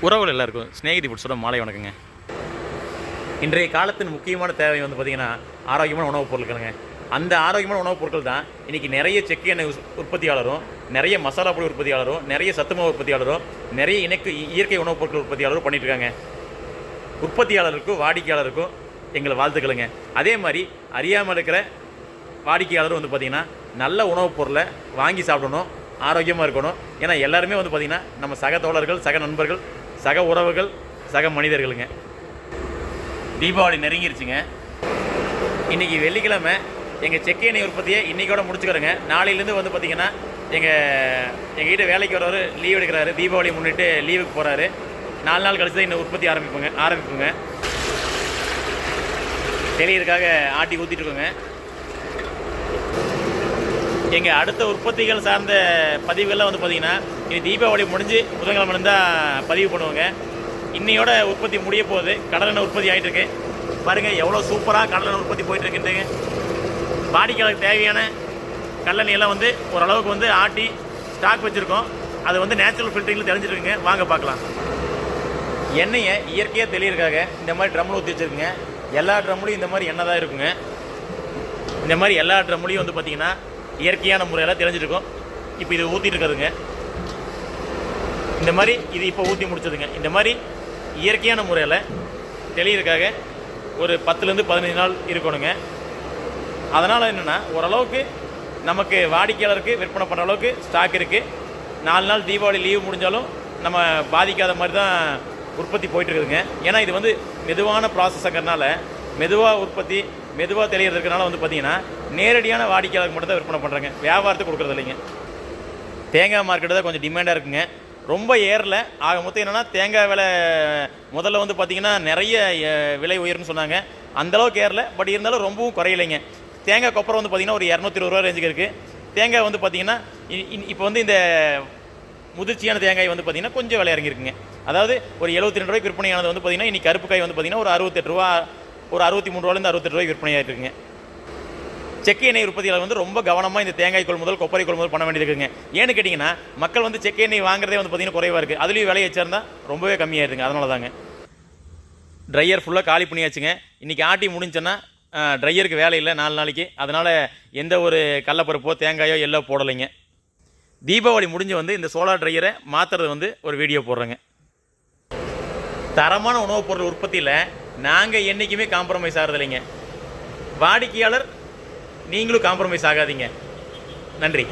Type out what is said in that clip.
உறவுகள் எல்லாருக்கும் ஸ்நேகிதி ஃபுட்ஸோட மாலை வணக்கங்க. இன்றைய காலத்தின் முக்கியமான தேவை வந்து பார்த்திங்கன்னா ஆரோக்கியமான உணவுப் பொருட்களுங்க. அந்த ஆரோக்கியமான உணவுப் பொருட்கள் தான் இன்றைக்கி நிறைய செக்கு எண்ணெய் உற்பத்தியாளரும் நிறைய மசாலா பொடி உற்பத்தியாளரும் நிறைய சத்துமாவு உற்பத்தியாளரும் நிறைய இணக்கு இயற்கை உணவுப் பொருட்கள் உற்பத்தியாளரும் பண்ணிட்டுருக்காங்க. உற்பத்தியாளருக்கும் வாடிக்கையாளருக்கும் எங்களை வாழ்த்துக்களுங்க. அதே மாதிரி அறியாமல் இருக்கிற வாடிக்கையாளரும் வந்து பார்த்திங்கன்னா நல்ல உணவுப் பொருளை வாங்கி சாப்பிடணும் ஆரோக்கியமாக இருக்கணும். ஏன்னா எல்லாருமே வந்து பார்த்திங்கன்னா நம்ம சக தோழர்கள் சக நண்பர்கள் சக உறவுகள் சக மனிதர்களுங்க. தீபாவளி நெருங்கிருச்சுங்க. இன்றைக்கி வெள்ளிக்கிழமை எங்கள் செக்கு எண்ணெய் உற்பத்தியை இன்றைக்கோட முடிச்சுக்கிறோங்க. நாளையிலேருந்து வந்து பார்த்திங்கன்னா எங்கள் எங்கள் வீட்டு வேலைக்கு வரவர் லீவ் எடுக்கிறாரு. தீபாவளி முன்னிட்டு லீவுக்கு போகிறாரு நாலு நாள் கழிச்சு தான் இந்த உற்பத்தி ஆரம்பிப்போங்க ஆரம்பிப்போங்க. தெளியறதுக்காக ஆட்டி ஊற்றிட்டுருக்கோங்க எங்கள் அடுத்த உற்பத்திகள் சார்ந்த பதிவுகள்லாம் வந்து பார்த்திங்கன்னா இனி தீபாவளி முடிஞ்சு புதன்கிழமை இருந்தால் பதிவு பண்ணுவோங்க. இன்னையோட உற்பத்தி முடிய போகுது. கடலெண்ணெய் உற்பத்தி ஆகிட்டு இருக்கு. பாருங்கள் எவ்வளோ சூப்பராக கடலெண்ணெய் உற்பத்தி போயிட்டு வாடிக்கையாளருக்கு தேவையான கல்லெண்ணெயெல்லாம் வந்து ஓரளவுக்கு வந்து ஆட்டி ஸ்டாக் வச்சுருக்கோம். அது வந்து நேச்சுரல் ஃபில்டரிங்கில் தெரிஞ்சிருக்குங்க. வாங்க பார்க்கலாம். எண்ணெயை இயற்கையாக தெளியிருக்காங்க இந்த மாதிரி ட்ரம்மில் ஊற்றி வச்சுருக்குங்க. எல்லா ட்ரம்லையும் இந்த மாதிரி எண்ணெய் தான் இருக்குங்க. இந்த மாதிரி எல்லா ட்ரம்லையும் வந்து பார்த்தீங்கன்னா இயற்கையான முறையில் தெரிஞ்சிருக்கும். இப்போ இது ஊற்றிட்டு இருக்கிறதுங்க. இந்த மாதிரி இது இப்போ ஊற்றி முடிச்சதுங்க. இந்த மாதிரி இயற்கையான முறையில் தெளியறதுக்காக ஒரு பத்துலேருந்து பதினஞ்சு நாள் இருக்கணுங்க. அதனால் என்னென்னா ஓரளவுக்கு நமக்கு வாடிக்கையாளருக்கு விற்பனை பண்ணுற அளவுக்கு ஸ்டாக் இருக்குது நாலு நாள் தீபாவளி லீவு முடிஞ்சாலும் நம்ம பாதிக்காத மாதிரி தான் உற்பத்தி போயிட்டுருக்குதுங்க ஏன்னா இது வந்து மெதுவான ப்ராசஸ்ங்கிறனால மெதுவாக உற்பத்தி மெதுவாக தெளியறதுனால வந்து பார்த்திங்கன்னா நேரடியான வாடிக்கையாளருக்கு மட்டும் தான் விற்பனை பண்ணுறாங்க வியாபாரத்துக்கு கொடுக்குறது இல்லைங்க. தேங்காய் மார்க்கெட்டு தான் கொஞ்சம் டிமாண்டாக இருக்குங்க. ரொம்ப ஏறல. ஆக மொத்தம் என்னென்னா தேங்காய் விலை முதல்ல வந்து பார்த்திங்கன்னா நிறைய விலை உயர்னு சொன்னாங்க. அந்தளவுக்கு ஏறல. பட் இருந்தாலும் ரொம்பவும் குறையலைங்க. தேங்காய் கொப்பரை வந்து பார்த்திங்கன்னா ஒரு இரநூத்தி இருபது ரூபா ரேஞ்சுக்கு இருக்குது தேங்காய் வந்து பார்த்திங்கன்னா இப்போ வந்து இந்த முதிர்ச்சியான தேங்காய் வந்து பார்த்திங்கன்னா கொஞ்சம் விலை இறங்கியிருக்குங்க. அதாவது ஒரு எழுபத்தி ரெண்டு ரூபாய்க்கு விற்பனையானது வந்து பார்த்திங்கன்னா இன்னைக்கு கருப்பு காய் வந்து பார்த்திங்கன்னா ஒரு அறுபத்தெட்டு ரூபா ஒரு அறுபத்தி மூணு ரூபாலேருந்து அறுபத்தெட்டு ரூபாய்க்கு விற்பனையாகிட்டு இருக்குங்க செக்கு எண்ணெய் உற்பத்தியாளர் வந்து ரொம்ப கவனமாக இந்த தேங்காய் கொள்முதல் கொப்பரை கொள்முதல் பண்ண வேண்டியது இருக்குங்க ஏன்னு கேட்டிங்கன்னா மக்கள் வந்து செக்கு எண்ணெய் வாங்குறதே வந்து பார்த்திங்கன்னா குறைவாக இருக்குது அதுலேயும் விலை வச்சிருந்தா ரொம்பவே கம்மியாயிருங்க அதனால தாங்க ட்ரையர் ஃபுல்லாக காலி பண்ணியாச்சுங்க. இன்றைக்கி ஆட்டி முடிஞ்சோன்னா ட்ரையருக்கு வேலை இல்லை நாலு நாளைக்கு. அதனால் எந்த ஒரு கடலப்பருப்போ தேங்காயோ எல்லோ போடலைங்க. தீபாவளி முடிஞ்சு வந்து இந்த சோலார் ட்ரையரை மாற்றுறது வந்து ஒரு வீடியோ போடுறேங்க. தரமான உணவுப் பொருள் உற்பத்தியில் நாங்கள் என்றைக்குமே காம்ப்ரமைஸ் ஆகிறதில்லைங்க வாடிக்கையாளர் நீங்களும் காம்ப்ரமைஸ் ஆகாதீங்க. நன்றி.